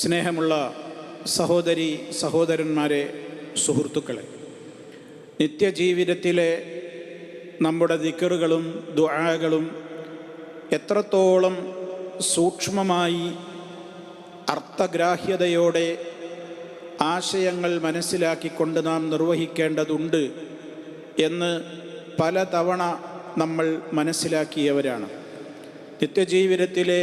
സ്നേഹമുള്ള സഹോദരി സഹോദരന്മാരെ സുഹൃത്തുക്കളെ നിത്യജീവിതത്തിലെ നമ്മുടെ ദിക്കറുകളും ദുആകളും എത്രത്തോളം സൂക്ഷ്മമായി അർത്ഥഗ്രാഹ്യതയോടെ ആശയങ്ങൾ മനസ്സിലാക്കിക്കൊണ്ട് നാം നിർവഹിക്കേണ്ടതുണ്ട് എന്ന് പലതവണ നമ്മൾ മനസ്സിലാക്കിയവരാണ്. നിത്യജീവിതത്തിലെ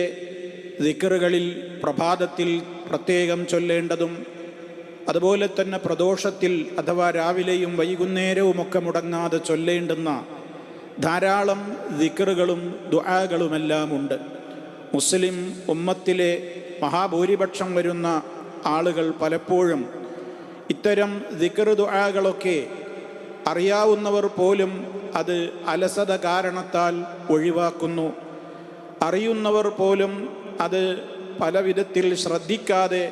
ദിക്കറുകളിൽ പ്രഭാതത്തിൽ പ്രത്യേകം ചൊല്ലേണ്ടതും അതുപോലെ തന്നെ പ്രദോഷത്തിൽ അഥവാ രാവിലെയും വൈകുന്നേരവുമൊക്കെ മുടങ്ങാതെ ചൊല്ലേണ്ടുന്ന ധാരാളം ദിക്കറുകളും ദുആകളുമെല്ലാം ഉണ്ട് മുസ്ലിം ഉമ്മത്തിലെ മഹാഭൂരിപക്ഷം വരുന്ന ആളുകൾ പലപ്പോഴും ഇത്തരം ദിക്കറ് ദുആകളൊക്കെ അറിയാവുന്നവർ പോലും അത് അലസത കാരണത്താൽ ഒഴിവാക്കുന്നു. അറിയുന്നവർ പോലും അത് പല വിധത്തിൽ ശ്രദ്ധിക്കാതെ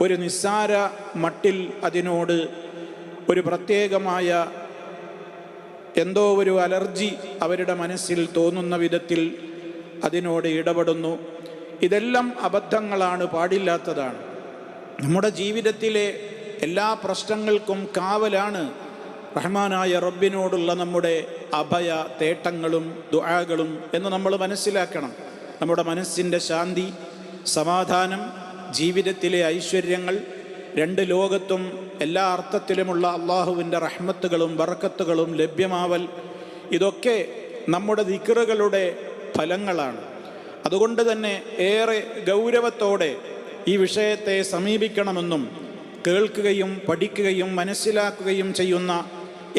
ഒരു നിസ്സാര മട്ടിൽ അതിനോട് ഒരു പ്രത്യേകമായ എന്തോ ഒരു അലർജി അവരുടെ മനസ്സിൽ തോന്നുന്ന വിധത്തിൽ അതിനോട് ഇടപെടുന്നു. ഇതെല്ലാം അബദ്ധങ്ങളാണ് പാടില്ലാത്തതാണ്. നമ്മുടെ ജീവിതത്തിലെ എല്ലാ പ്രശ്നങ്ങൾക്കും കാവലാണ് റഹ്മാനായ റബ്ബിനോടുള്ള നമ്മുടെ അഭയ തേട്ടങ്ങളും ദുആകളും എന്ന് നമ്മൾ മനസ്സിലാക്കണം. നമ്മുടെ മനസ്സിന്റെ ശാന്തി സമാധാനം ജീവിതത്തിലെ ഐശ്വര്യങ്ങൾ രണ്ട് ലോകത്തും എല്ലാ അർത്ഥത്തിലുമുള്ള അള്ളാഹുവിന്റെ റഹ്മത്തുകളും വറക്കത്തുകളും ലഭ്യമാവൽ ഇതൊക്കെ നമ്മുടെ ദിക്കറുകളുടെ ഫലങ്ങളാണ്. അതുകൊണ്ട് തന്നെ ഏറെ ഗൗരവത്തോടെ ഈ വിഷയത്തെ സമീപിക്കണമെന്നും കേൾക്കുകയും പഠിക്കുകയും മനസ്സിലാക്കുകയും ചെയ്യുന്ന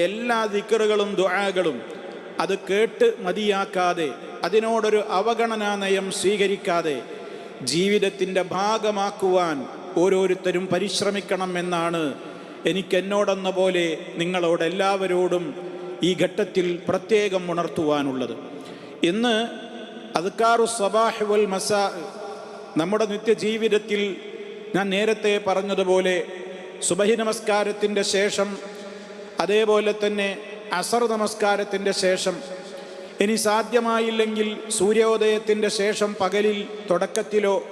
എല്ലാ ദിക്കറുകളും ദുആകളും അത് കേട്ട് മതിയാക്കാതെ അതിനോടൊരു അവഗണനാ നയം സ്വീകരിക്കാതെ ജീവിതത്തിന്റെ ഭാഗമാക്കുവാൻ ഓരോരുത്തരും പരിശ്രമിക്കണം എന്നാണ് എനിക്ക് എന്നോടെന്ന പോലെ നിങ്ങളോട് എല്ലാവരോടും ഈ ഘട്ടത്തിൽ പ്രത്യേകം ഉണർത്തുവാനുള്ളത്. ഇന്ന് അദ്ക്കാറു സബാഹ് വൽ മസാ നമ്മുടെ നിത്യജീവിതത്തിൽ ഞാൻ നേരത്തെ പറഞ്ഞതുപോലെ സുബഹി നമസ്കാരത്തിന്റെ ശേഷം അതേപോലെ തന്നെ അസർ നമസ്കാരത്തിന്റെ ശേഷം ഇനി സാധ്യമായില്ലെങ്കിൽ സൂര്യോദയത്തിന്റെ ശേഷം പകലിൽ തുടക്കത്തിലോ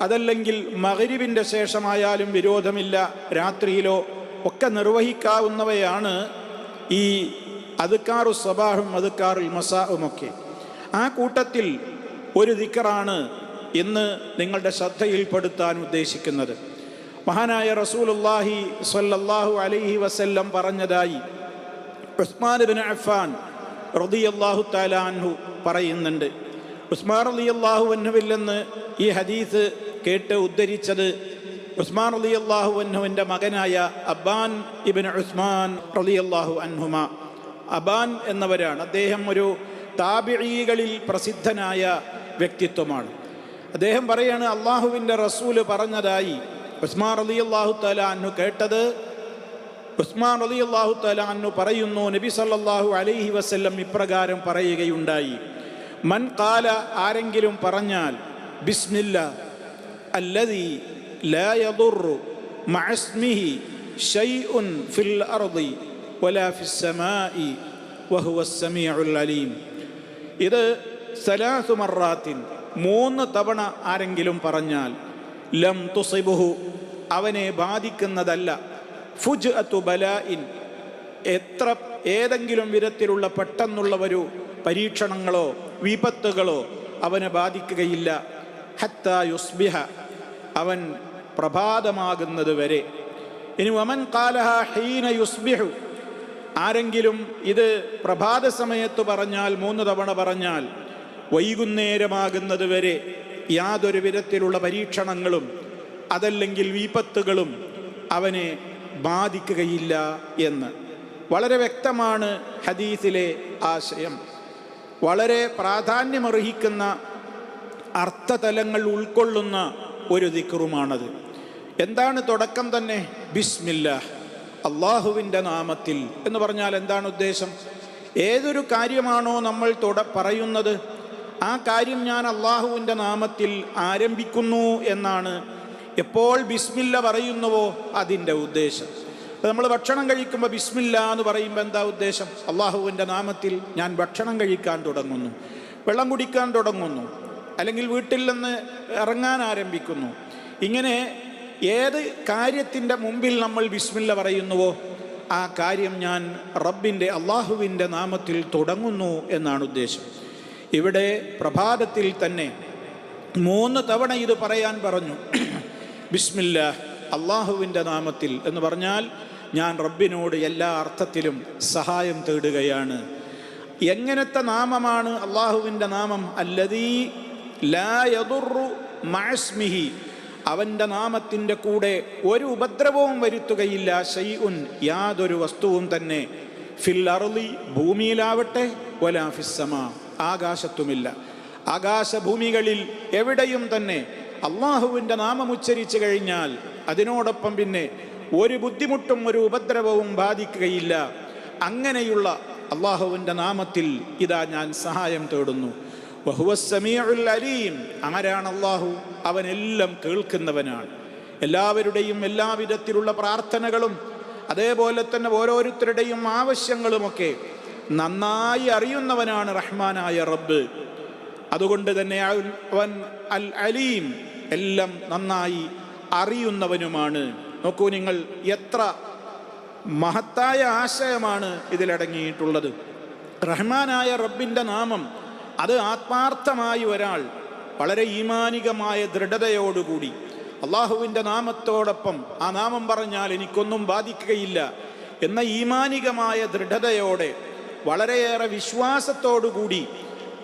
അതല്ലെങ്കിൽ മകരിവിന്റെ ശേഷമായാലും വിരോധമില്ല രാത്രിയിലോ ഒക്കെ നിർവഹിക്കാവുന്നവയാണ് ഈ അതുക്കാറു സബാഹും അതുക്കാറുൽ മസാവുമൊക്കെ ആ കൂട്ടത്തിൽ ഒരു ദിക്കറാണ് ഇന്ന് നിങ്ങളുടെ ശ്രദ്ധയിൽപ്പെടുത്താൻ ഉദ്ദേശിക്കുന്നത്. മഹാനായ റസൂലുല്ലാഹി സ്വല്ലല്ലാഹു അലൈഹി വസല്ലം പറഞ്ഞതായി ഉസ്മാൻ ബിൻ അഫ്ഫാൻ റളിയല്ലാഹു താലാൻഹു പറയുന്നുണ്ട്. ഉസ്മാൻ റളിയല്ലാഹു അൻഹുവിൽ നിന്ന് ഈ ഹദീസ് കേട്ട് ഉദ്ധരിച്ചത് ഉസ്മാൻ റളിയല്ലാഹു അന്നുവിന്റെ മകനായ അബ്ബാൻ ഇബിൻ ഉസ്മാൻ റളിയല്ലാഹു അൻഹുമ. അബാൻ എന്നവരാണ്. അദ്ദേഹം ഒരു താബിഴികളിൽ പ്രസിദ്ധനായ വ്യക്തിത്വമാണ്. അദ്ദേഹം പറയാണ് അള്ളാഹുവിന്റെ റസൂൽ പറഞ്ഞതായി ഉസ്മാൻ അള്ളാഹു തല അന്നു കേട്ടത് ഉസ്മാൻ അലി അള്ളാഹു തല അന്നു പറയുന്നു നബി സല്ലല്ലാഹു അലൈഹി വസല്ലം ഇപ്രകാരം പറയുകയുണ്ടായി. മൻ കാല ആരെങ്കിലും പറഞ്ഞാൽ ബിസ്മില്ല അല്ലതി ലാ യദുറു മഅസ്മിഹി ഷൈഉൻ ഫിൽ അർദി വലാ ഫിസ് സമാഇ വഹുവ സമീഉൽ അലീം. ഇത് സലാസു മറാത്തിൻ മൂന്ന് തവണ ആരെങ്കിലും പറഞ്ഞാൽ ലം തുസിബുഹു അവനെ ബാധിക്കുന്നതല്ല. ഫുജ് അത്തു ബലായിൻ എത്ര ഏതെങ്കിലും വിധത്തിലുള്ള പെട്ടെന്നുള്ള ഒരു പരീക്ഷണങ്ങളോ വിപത്തുകളോ അവനെ ബാധിക്കുകയില്ല. ഹത്ത യുസ്ബിഹ. അവൻ പ്രഭാതമാകുന്നത് വരെ. ഇനി വമൻ കാലഹ ഹീന യുസ്ബിഹു. ആരെങ്കിലും ഇത് പ്രഭാത സമയത്ത് പറഞ്ഞാൽ മൂന്ന് തവണ പറഞ്ഞാൽ വൈകുന്നേരമാകുന്നത് വരെ യാതൊരു വിധത്തിലുള്ള പരീക്ഷണങ്ങളും അതല്ലെങ്കിൽ വിപത്തുകളും അവനെ ബാധിക്കുകയില്ല എന്ന്. വളരെ വ്യക്തമാണ് ഹദീസിലെ ആശയം. വളരെ പ്രാധാന്യമർഹിക്കുന്ന അർത്ഥതലങ്ങൾ ഉൾക്കൊള്ളുന്ന ഒരു ദിക്റുമാണത്. എന്താണ് തുടക്കം തന്നെ? ബിസ്മില്ല അള്ളാഹുവിന്റെ നാമത്തിൽ. എന്ന് പറഞ്ഞാൽ എന്താണ് ഉദ്ദേശം? ഏതൊരു കാര്യമാണോ നമ്മൾ തുട പറയുന്നത് ആ കാര്യം ഞാൻ അള്ളാഹുവിന്റെ നാമത്തിൽ ആരംഭിക്കുന്നു എന്നാണ് എപ്പോൾ ബിസ്മില്ല പറയുന്നുവോ അതിന്റെ ഉദ്ദേശം. നമ്മൾ ഭക്ഷണം കഴിക്കുമ്പോൾ ബിസ്മില്ല എന്ന് പറയുമ്പോൾ എന്താ ഉദ്ദേശം? അള്ളാഹുവിന്റെ നാമത്തിൽ ഞാൻ ഭക്ഷണം കഴിക്കാൻ തുടങ്ങുന്നു വെള്ളം കുടിക്കാൻ തുടങ്ങുന്നു അല്ലെങ്കിൽ വീട്ടിൽ നിന്ന് ഇറങ്ങാൻ ആരംഭിക്കുന്നു. ഇങ്ങനെ ഏത് കാര്യത്തിന്റെ മുമ്പിൽ നമ്മൾ ബിസ്മില്ല പറയുന്നുവോ ആ കാര്യം ഞാൻ റബ്ബിന്റെ അള്ളാഹുവിന്റെ നാമത്തിൽ തുടങ്ങുന്നു എന്നാണ് ഉദ്ദേശം. ഇവിടെ പ്രഭാതത്തിൽ തന്നെ മൂന്ന് തവണ ഇത് പറയാൻ പറഞ്ഞു. ബിസ്മില്ല അള്ളാഹുവിന്റെ നാമത്തിൽ എന്ന് പറഞ്ഞാൽ ഞാൻ റബ്ബിനോട് എല്ലാ അർത്ഥത്തിലും സഹായം തേടുകയാണ്. എങ്ങനത്തെ നാമമാണ് അള്ളാഹുവിന്റെ നാമം? അല്ലതീ ലായതുറു മാസ്മിഹി അവന്റെ നാമത്തിന്റെ കൂടെ ഒരു ഉപദ്രവവും വരുത്തുകയില്ല. ഷൈഉൻ യാതൊരു വസ്തുവും തന്നെ. ഫിൽ അറുളി ഭൂമിയിലാവട്ടെ വലാ ഫിസ്സമാ. ആകാശത്തുമില്ല. ആകാശഭൂമികളിൽ എവിടെയും തന്നെ അള്ളാഹുവിന്റെ നാമം ഉച്ചരിച്ചു കഴിഞ്ഞാൽ അതിനോടൊപ്പം പിന്നെ ഒരു ബുദ്ധിമുട്ടും ഒരു ഉപദ്രവവും ബാധിക്കുകയില്ല. അങ്ങനെയുള്ള അള്ളാഹുവിന്റെ നാമത്തിൽ ഇതാ ഞാൻ സഹായം തേടുന്നു. അലീം. ആരാണ് അള്ളാഹു? അവനെല്ലാം കേൾക്കുന്നവനാണ്. എല്ലാവരുടെയും എല്ലാവിധത്തിലുള്ള പ്രാർത്ഥനകളും അതേപോലെ തന്നെ ഓരോരുത്തരുടെയും ആവശ്യങ്ങളുമൊക്കെ നന്നായി അറിയുന്നവനാണ് റഹ്മാനായ റബ്ബ്. അതുകൊണ്ട് തന്നെ അവൻ അൽ അലീം. എല്ലാം നന്നായി അറിയുന്നവനുമാണ്. നോക്കൂ നിങ്ങൾ എത്ര മഹത്തായ ആശയമാണ് ഇതിലടങ്ങിയിട്ടുള്ളത്. റഹ്മാനായ റബ്ബിന്റെ നാമം അത് ആത്മാർത്ഥമായി ഒരാൾ വളരെ ഈമാനികമായ ദൃഢതയോടുകൂടി. അള്ളാഹുവിന്റെ നാമത്തോടൊപ്പം ആ നാമം പറഞ്ഞാൽ എനിക്കൊന്നും ബാധിക്കുകയില്ല എന്ന ഈമാനികമായ ദൃഢതയോടെ വളരെയേറെ വിശ്വാസത്തോടുകൂടി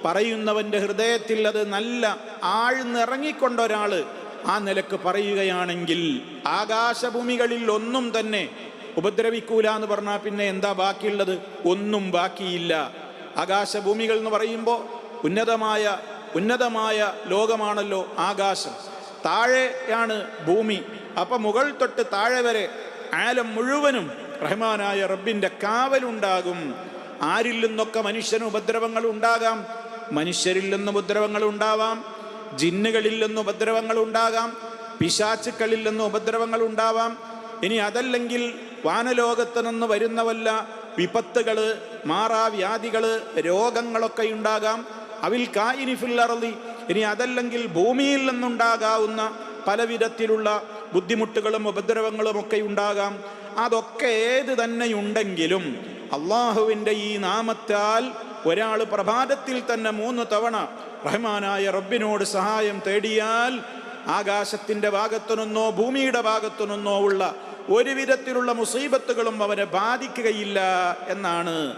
പറയുന്നവന്റെ ഹൃദയത്തിൽ അത് നല്ല ആഴ്ന്നിറങ്ങിക്കൊണ്ട ഒരാൾ ആ നിലയ്ക്ക് പറയുകയാണെങ്കിൽ ആകാശഭൂമികളിൽ ഒന്നും തന്നെ ഉപദ്രവിക്കൂല എന്ന് പറഞ്ഞാൽ പിന്നെ എന്താ ബാക്കിയുള്ളത്? ഒന്നും ബാക്കിയില്ല. ആകാശഭൂമികൾ എന്ന് പറയുമ്പോൾ ഉന്നതമായ ഉന്നതമായ ലോകമാണല്ലോ ആകാശം. താഴെയാണ് ഭൂമി. അപ്പം മുകൾ തൊട്ട് താഴെ വരെ ആലം മുഴുവനും റഹ്മാനായ റബ്ബിന്റെ കാവലുണ്ടാകും. ആരിൽ നിന്നൊക്കെ മനുഷ്യന് ഉപദ്രവങ്ങൾ ഉണ്ടാകാം? മനുഷ്യരിൽ നിന്ന് ഉപദ്രവങ്ങൾ ഉണ്ടാവാം ജിന്നുകളിൽ നിന്ന് ഉപദ്രവങ്ങൾ ഉണ്ടാകാം പിശാച്ചുക്കളിൽ നിന്ന് ഉപദ്രവങ്ങൾ ഉണ്ടാവാം. ഇനി അതല്ലെങ്കിൽ വാനലോകത്ത് നിന്ന് വരുന്ന വല്ല വിപത്തുകൾ മാറാവ്യാധികൾ രോഗങ്ങളൊക്കെ ഉണ്ടാകാം. അവിൽ കായിനിഫില്ലറലി ഇനി അതല്ലെങ്കിൽ ഭൂമിയിൽ നിന്നുണ്ടാകാവുന്ന പലവിധത്തിലുള്ള ബുദ്ധിമുട്ടുകളും ഉപദ്രവങ്ങളും ഒക്കെ ഉണ്ടാകാം. അതൊക്കെ ഏത് തന്നെയുണ്ടെങ്കിലും അള്ളാഹുവിന്റെ ഈ നാമത്താൽ ഒരാൾ പ്രഭാതത്തിൽ തന്നെ മൂന്ന് തവണ റഹ്മാനായ റബ്ബിനോട് സഹായം തേടിയാൽ ആകാശത്തിന്റെ ഭാഗത്തു നിന്നോ ഭൂമിയുടെ ഭാഗത്തു നിന്നോ ഉള്ള ഒരു വിധത്തിലുള്ള മുസീബത്തുകളും അവനെ ബാധിക്കുകയില്ല എന്നാണ്.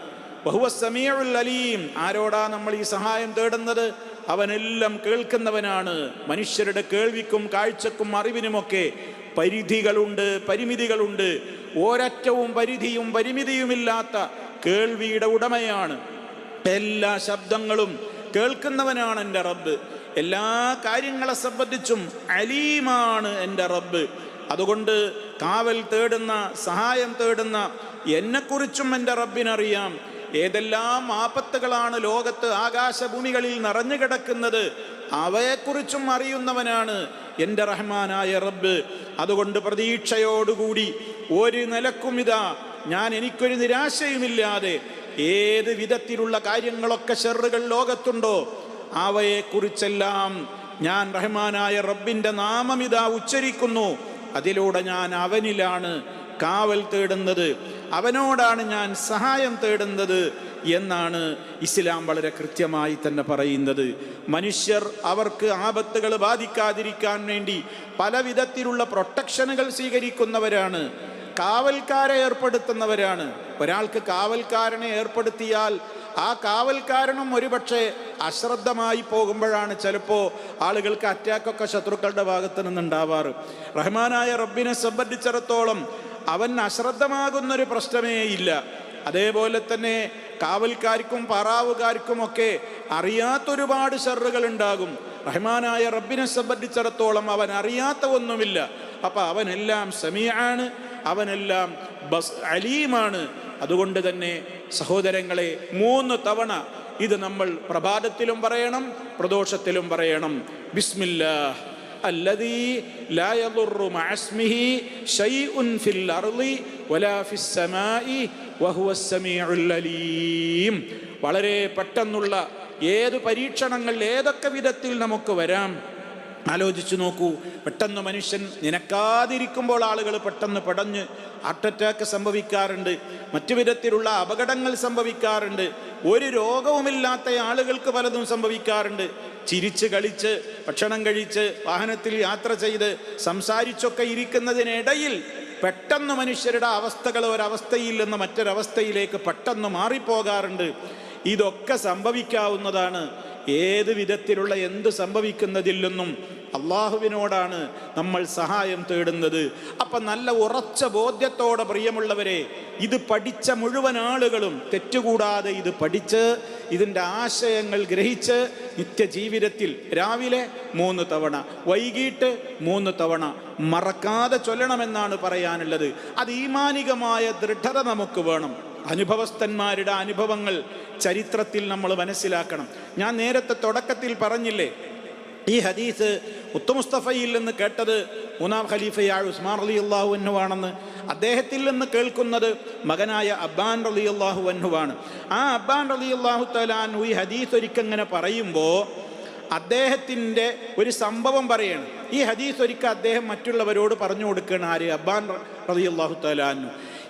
അലീം. ആരോടാ നമ്മൾ ഈ സഹായം തേടുന്നത്? അവനെല്ലാം കേൾക്കുന്നവനാണ്. മനുഷ്യരുടെ കേൾവിക്കും കാഴ്ചക്കും അറിവിനുമൊക്കെ പരിധികളുണ്ട് പരിമിതികളുണ്ട്. ഒരറ്റവും പരിധിയും പരിമിതിയുമില്ലാത്ത കേൾവിയുടെ ഉടമയാണ് എല്ലാ ശബ്ദങ്ങളും കേൾക്കുന്നവനാണ് എന്റെ റബ്ബ്. എല്ലാ കാര്യങ്ങളെ സംബന്ധിച്ചും അലീമാണ് എന്റെ റബ്ബ്. അതുകൊണ്ട് കാവൽ തേടുന്ന സഹായം തേടുന്ന എന്നെക്കുറിച്ചും എന്റെ റബ്ബിനറിയാം. ഏതെല്ലാം ആപത്തുകളാണ് ലോകത്ത് ആകാശഭൂമികളിൽ നിറഞ്ഞു കിടക്കുന്നത് അവയെക്കുറിച്ചും അറിയുന്നവനാണ് എന്റെ റഹ്മാനായ റബ്ബ്. അതുകൊണ്ട് പ്രതീക്ഷയോടുകൂടി ഒരു നിലക്കും ഇതാ ഞാൻ എനിക്കൊരു നിരാശയുമില്ലാതെ ഏത് വിധത്തിലുള്ള കാര്യങ്ങളൊക്കെ ഷെറുകൾ ലോകത്തുണ്ടോ അവയെക്കുറിച്ചെല്ലാം ഞാൻ റഹ്മാനായ റബ്ബിന്റെ നാമം ഇതാ ഉച്ചരിക്കുന്നു. അതിലൂടെ ഞാൻ അവനിലാണ് കാവൽ തേടുന്നത്. അവനോടാണ് ഞാൻ സഹായം തേടുന്നത് എന്നാണ് ഇസ്ലാം വളരെ കൃത്യമായി തന്നെ പറയുന്നത്. മനുഷ്യർ അവർക്ക് ആപത്തുകൾ ബാധിക്കാതിരിക്കാൻ വേണ്ടി പല വിധത്തിലുള്ള പ്രൊട്ടക്ഷനുകൾ സ്വീകരിക്കുന്നവരാണ്. കാവൽക്കാരെ ഏർപ്പെടുത്തുന്നവരാണ്. ഒരാൾക്ക് കാവൽക്കാരനെ ഏർപ്പെടുത്തിയാൽ ആ കാവൽക്കാരനും ഒരുപക്ഷെ അശ്രദ്ധമായി പോകുമ്പോഴാണ് ചിലപ്പോൾ ആളുകൾക്ക് അറ്റാക്കൊക്കെ ശത്രുക്കളുടെ ഭാഗത്തു നിന്നുണ്ടാവാറ്. റഹ്മാനായ റബ്ബിനെ സംബന്ധിച്ചിടത്തോളം അവൻ അശ്രദ്ധമാകുന്നൊരു പ്രശ്നമേ ഇല്ല. അതേപോലെ തന്നെ കാവൽക്കാർക്കും പറാവുകാർക്കുമൊക്കെ അറിയാത്തൊരുപാട് ഷെറുകൾ ഉണ്ടാകും. റഹ്മാനായ റബ്ബിനെ സംബന്ധിച്ചിടത്തോളം അവൻ അറിയാത്ത ഒന്നുമില്ല. അപ്പം അവനെല്ലാം സമീആണ് അവനെല്ലാം ബസ് അലീമാണ് അതുകൊണ്ട് തന്നെ സഹോദരങ്ങളെ മൂന്ന് തവണ ഇത് നമ്മൾ പ്രഭാതത്തിലും പറയണം പ്രദോഷത്തിലും പറയണം ബിസ്മില്ലാ الذي لا يضر مع اسمه شيء في الأرض ولا في السماء وهو السميع العليم വളരെ പെട്ടെന്നുള്ള ഏത് പരീക്ഷണങ്ങൾ ഏതൊക്കെ വിധത്തിൽ നമുക്ക് വരാം ആലോചിച്ചു നോക്കൂ. പെട്ടെന്ന് മനുഷ്യൻ നിനക്കാതിരിക്കുമ്പോൾ ആളുകൾ പെട്ടെന്ന് പടഞ്ഞ് ഹാർട്ട് അറ്റാക്ക് സംഭവിക്കാറുണ്ട്. മറ്റു വിധത്തിലുള്ള അപകടങ്ങൾ സംഭവിക്കാറുണ്ട്. ഒരു രോഗവുമില്ലാത്ത ആളുകൾക്ക് പലതും സംഭവിക്കാറുണ്ട്. ചിരിച്ച് കളിച്ച് ഭക്ഷണം കഴിച്ച് വാഹനത്തിൽ യാത്ര ചെയ്ത് സംസാരിച്ചൊക്കെ ഇരിക്കുന്നതിനിടയിൽ പെട്ടെന്ന് മനുഷ്യരുടെ അവസ്ഥകൾ ഒരവസ്ഥയിൽ നിന്ന് മറ്റൊരവസ്ഥയിലേക്ക് പെട്ടെന്ന് മാറിപ്പോകാറുണ്ട്. ഇതൊക്കെ സംഭവിക്കാവുന്നതാണ്. ഏത് വിധത്തിലുള്ള എന്ത് സംഭവിക്കുന്നതിൽ നിന്നും അള്ളാഹുവിനോടാണ് നമ്മൾ സഹായം തേടുന്നത്. അപ്പം നല്ല ഉറച്ച ബോധ്യത്തോടെ പ്രിയമുള്ളവരെ ഇത് പഠിച്ച മുഴുവൻ ആളുകളും തെറ്റുകൂടാതെ ഇത് പഠിച്ച് ഇതിന്റെ ആശയങ്ങൾ ഗ്രഹിച്ച് നിത്യജീവിതത്തിൽ രാവിലെ മൂന്ന് തവണ വൈകിട്ട് മൂന്ന് തവണ മറക്കാതെ ചൊല്ലണമെന്നാണ് പറയാനുള്ളത്. അത് ഈമാനികമായ ദൃഢത നമുക്ക് വേണം. അനുഭവസ്ഥന്മാരുടെ അനുഭവങ്ങൾ ചരിത്രത്തിൽ നമ്മൾ മനസ്സിലാക്കണം. ഞാൻ നേരത്തെ തുടക്കത്തിൽ പറഞ്ഞില്ലേ ഈ ഹദീസ് മുസ്തഫയിൽ നിന്ന് കേട്ടത് മൂന്നാം ഖലീഫയായ ഉസ്മാൻ അലി അള്ളാഹു അന്നുവാണെന്ന് അദ്ദേഹത്തിൽ നിന്ന് കേൾക്കുന്നത് മകനായ അബ്ബാൻ അലി അള്ളാഹു അന്നുവാണ് ആ അബ്ബാൻ അലി അള്ളാഹു തലാൻഹു ഈ ഹദീസ് ഒരിക്കങ്ങനെ പറയുമ്പോൾ അദ്ദേഹത്തിന്റെ ഒരു സംഭവം പറയാണ്. ഈ ഹദീസ് ഒരിക്കൽ അദ്ദേഹം മറ്റുള്ളവരോട് പറഞ്ഞു കൊടുക്കുകയാണ് ആര്? അബ്ബാൻ റതി അള്ളാഹു തലാനു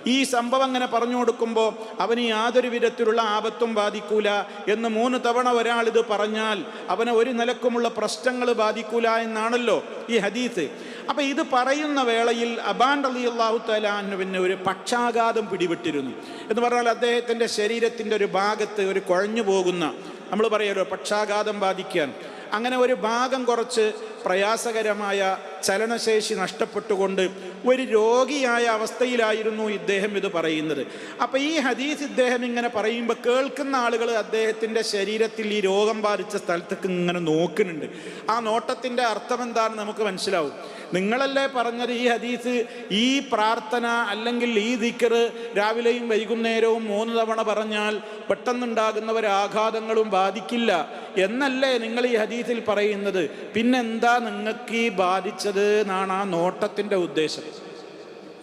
ഈ സംഭവം അങ്ങനെ പറഞ്ഞു കൊടുക്കുമ്പോൾ അവന് യാതൊരു വിധത്തിലുള്ള ആപത്തും ബാധിക്കൂല എന്ന് മൂന്ന് തവണ ഒരാൾ ഇത് പറഞ്ഞാൽ അവനെ ഒരു നിലക്കുമുള്ള പ്രശ്നങ്ങൾ ബാധിക്കൂല എന്നാണല്ലോ ഈ ഹദീസ്. അപ്പം ഇത് പറയുന്ന വേളയിൽ അബാൻ അലി അള്ളാഹു തലാനുവിന് ഒരു പക്ഷാഘാതം പിടിപെട്ടിരുന്നു. എന്ന് പറഞ്ഞാൽ അദ്ദേഹത്തിന്റെ ശരീരത്തിന്റെ ഒരു ഭാഗത്ത് ഒരു കുഴഞ്ഞു പോകുന്ന നമ്മൾ പറയുമല്ലോ പക്ഷാഘാതം ബാധിക്കാൻ. അങ്ങനെ ഒരു ഭാഗം കുറച്ച് പ്രയാസകരമായ ചലനശേഷി നഷ്ടപ്പെട്ടുകൊണ്ട് ഒരു രോഗിയായ അവസ്ഥയിലായിരുന്നു ഇദ്ദേഹം ഇത് പറയുന്നത്. അപ്പം ഈ ഹദീസ് ഇദ്ദേഹം ഇങ്ങനെ പറയുമ്പോൾ കേൾക്കുന്ന ആളുകൾ അദ്ദേഹത്തിന്റെ ശരീരത്തിൽ ഈ രോഗം ബാധിച്ച സ്ഥലത്തേക്ക് ഇങ്ങനെ നോക്കുന്നുണ്ട്. ആ നോട്ടത്തിന്റെ അർത്ഥം എന്താണെന്ന് നമുക്ക് മനസ്സിലാവും. നിങ്ങളല്ലേ പറഞ്ഞത് ഈ ഹദീസ് ഈ പ്രാർത്ഥന അല്ലെങ്കിൽ ഈ ദിക്കറ് രാവിലെയും വൈകുന്നേരവും മൂന്ന് തവണ പറഞ്ഞാൽ പെട്ടെന്നുണ്ടാകുന്ന ഒരാഘാതങ്ങളും ബാധിക്കില്ല. എന്നല്ലേ നിങ്ങൾ ഈ ഹദീസിൽ പറയുന്നത്? പിന്നെന്താ നിങ്ങൾക്ക് ഈ ബാധിച്ചത് എന്നാണ് ആ നോട്ടത്തിന്റെ ഉദ്ദേശം.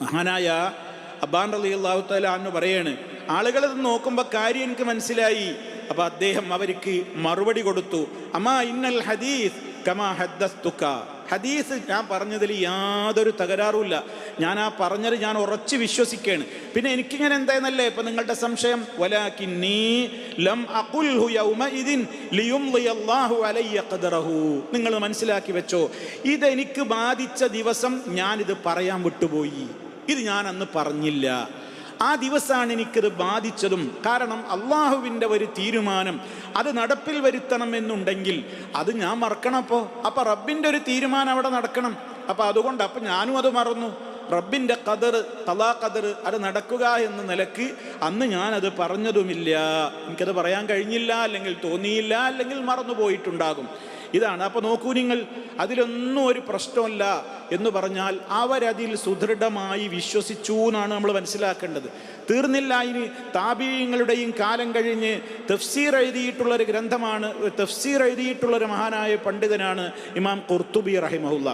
മഹാനായ അബ്ബാൻ റലി അള്ളാഹു തലാന്ന് പറയാണ് ആളുകൾ ഇത് നോക്കുമ്പോൾ കാര്യം എനിക്ക് മനസ്സിലായി. അപ്പൊ അദ്ദേഹം അവർക്ക് മറുപടി കൊടുത്തു അമ്മാ ഇന്നൽ ഹദീസ് കമാ ഹദ്ദസ്തുക്ക ഹദീസ് ഞാൻ പറഞ്ഞതിൽ യാതൊരു തകരാറുമില്ല. ഞാൻ ആ പറഞ്ഞത് ഞാൻ ഉറച്ച് വിശ്വസിക്കുകയാണ്. പിന്നെ എനിക്കിങ്ങനെ എന്തായെന്നല്ലേ? ഇപ്പൊ നിങ്ങളുടെ സംശയം? ലം നിങ്ങൾ മനസ്സിലാക്കി വെച്ചോ? ഇതെനിക്ക് ബാധിച്ച ദിവസം ഞാനിത് പറയാൻ വിട്ടുപോയി. ഇത് ഞാൻ അന്ന് പറഞ്ഞില്ല. ആ ദിവസമാണ് എനിക്കത് ബാധിച്ചതും. കാരണം അള്ളാഹുവിന്റെ ഒരു തീരുമാനം അത് നടപ്പിൽ വരുത്തണം എന്നുണ്ടെങ്കിൽ അത് ഞാൻ മറക്കണപ്പോൾ അപ്പം. റബ്ബിന്റെ ഒരു തീരുമാനം അവിടെ നടക്കണം. അപ്പം അതുകൊണ്ട് അപ്പം ഞാനും അത് മറന്നു. റബ്ബിന്റെ കതർ തലാ കതർ അത് നടക്കുക എന്ന നിലയ്ക്ക് അന്ന് ഞാനത് പറഞ്ഞതുമില്ല. എനിക്കത് പറയാൻ കഴിഞ്ഞില്ല അല്ലെങ്കിൽ തോന്നിയില്ല അല്ലെങ്കിൽ മറന്നു പോയിട്ടുണ്ടാകും ഇതാണ്. അപ്പോൾ നോക്കൂ നിങ്ങൾ അതിലൊന്നും ഒരു പ്രശ്നമല്ല എന്ന് പറഞ്ഞാൽ അവരതിൽ സുദൃഢമായി വിശ്വസിച്ചു എന്നാണ് നമ്മൾ മനസ്സിലാക്കേണ്ടത്. തീർന്നില്ല. ഇനി താപീയങ്ങളുടെയും കാലം കഴിഞ്ഞ് തഫ്സീർ എഴുതിയിട്ടുള്ളൊരു ഗ്രന്ഥമാണ് തഫ്സീർ എഴുതിയിട്ടുള്ളൊരു മഹാനായ പണ്ഡിതനാണ് ഇമാം കുർത്തുബി റഹിമഹുല്ല.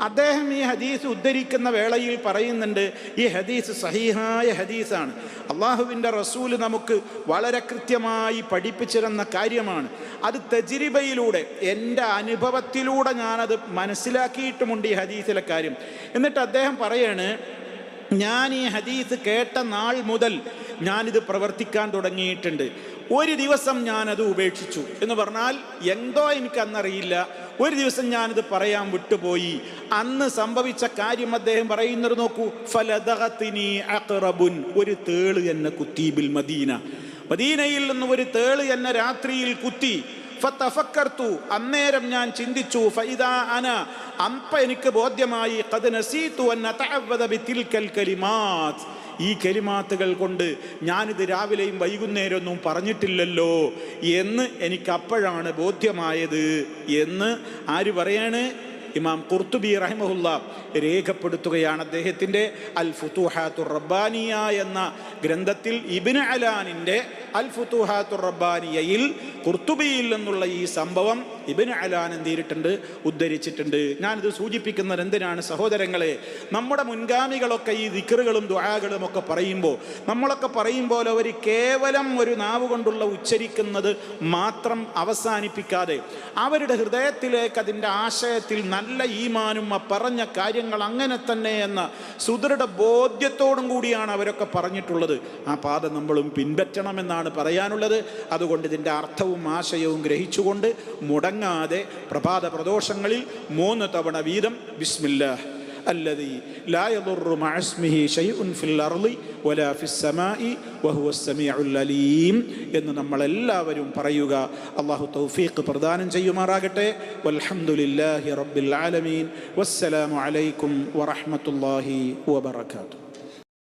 അദ്ദേഹം ഈ ഹദീസ് ഉദ്ധരിക്കുന്ന വേളയിൽ പറയുന്നുണ്ട് ഈ ഹദീസ് സഹിഹായ ഹദീസാണ്. അള്ളാഹുവിന്റെ റസൂൽ നമുക്ക് വളരെ കൃത്യമായി പഠിപ്പിച്ചിരുന്ന കാര്യമാണ്. അത് തജിരിബയിലൂടെ എന്റെ അനുഭവത്തിലൂടെ ഞാനത് മനസ്സിലാക്കിയിട്ടുമുണ്ട് ഈ ഹദീസിലെ കാര്യം. എന്നിട്ട് അദ്ദേഹം പറയാണ് ഞാൻ ഈ ഹദീസ് കേട്ട നാൾ മുതൽ ഞാനിത് പ്രവർത്തിക്കാൻ തുടങ്ങിയിട്ടുണ്ട്. ഒരു ദിവസം ഞാനത് ഉപേക്ഷിച്ചു. എന്ന് പറഞ്ഞാൽ എന്തോ എനിക്ക് അന്നറിയില്ല ഒരു ദിവസം ഞാനിത് പറയാൻ വിട്ടുപോയി. അന്ന് സംഭവിച്ച കാര്യം അദ്ദേഹം പറയുന്നത് നോക്കൂ. ഫലദഹത്തിനി അക്റബുൻ ഒരു തേൾ എന്നെ കുത്തീബിൽ മദീന. മദീനയിൽ നിന്ന് ഒരു തേൾ എന്നെ രാത്രിയിൽ കുത്തി. അന്നേരം ഞാൻ ചിന്തിച്ചു ഫൈദാ അന അപ്പ എനിക്ക് ബോധ്യമായി ഈ കെലിമാത്തുകൾ കൊണ്ട് ഞാനിത് രാവിലെയും വൈകുന്നേരമൊന്നും പറഞ്ഞിട്ടില്ലല്ലോ എന്ന് എനിക്ക് അപ്പോഴാണ് ബോധ്യമായത് എന്ന് ആര് പറയാണ്? ഇമാം കുർത്തുബി റഹിമഹുല്ല രേഖപ്പെടുത്തുകയാണ് അദ്ദേഹത്തിന്റെ അൽ ഫുത്തുഹാത്തു റബ്ബാനിയ എന്ന ഗ്രന്ഥത്തിൽ ഇബിന് അലാനിന്റെ അൽ ഫുത്തുഹാത്തു റബ്ബാനിയയിൽ കുർത്തുബിയിൽ നിന്നുള്ള ഈ സംഭവം ഇബിന് അലാൻ എന്ത് ചെയ്തിട്ടുണ്ട്? ഉദ്ധരിച്ചിട്ടുണ്ട്. ഞാനിത് സൂചിപ്പിക്കുന്നത് എന്തിനാണ് സഹോദരങ്ങളെ? നമ്മുടെ മുൻഗാമികളൊക്കെ ഈ ദിക്കറുകളും ദുആകളും ഒക്കെ പറയുമ്പോൾ നമ്മളൊക്കെ പറയും പോലെ അവർ കേവലം ഒരു നാവ് കൊണ്ടുള്ള ഉച്ചരിക്കുന്നത് മാത്രം അവസാനിപ്പിക്കാതെ അവരുടെ ഹൃദയത്തിലേക്ക് അതിന്റെ ആശയത്തിൽ നല്ല ഈമാനും പറഞ്ഞ കാര്യങ്ങൾ അങ്ങനെ തന്നെ എന്ന സുദൃഢ ബോധ്യത്തോടും കൂടിയാണ് അവരൊക്കെ പറഞ്ഞിട്ടുള്ളത്. ആ പാത നമ്മളും പിൻപറ്റണമെന്നാണ് പറയാനുള്ളത്. അതുകൊണ്ട് ഇതിന്റെ അർത്ഥവും ആശയവും ഗ്രഹിച്ചുകൊണ്ട് മുടങ്ങാതെ പ്രഭാത പ്രദോഷങ്ങളിൽ മൂന്ന് തവണ വീതം ബിസ്മില്ലാഹ് الذي لا يضر مع اسمه شيء في الأرض ولا في السماء وهو السميع العليم എന്ന് നമ്മളെല്ലാവരും പറയുക അള്ളാഹു തൗഫീഖ് പ്രദാനം ചെയ്യുമാറാകട്ടെ വൽഹംദുലില്ലാഹി റബ്ബിൽ ആലമീൻ വസ്സലാമു അലൈക്കും വറഹ്മത്തുള്ളാഹി വബറകാതുഹു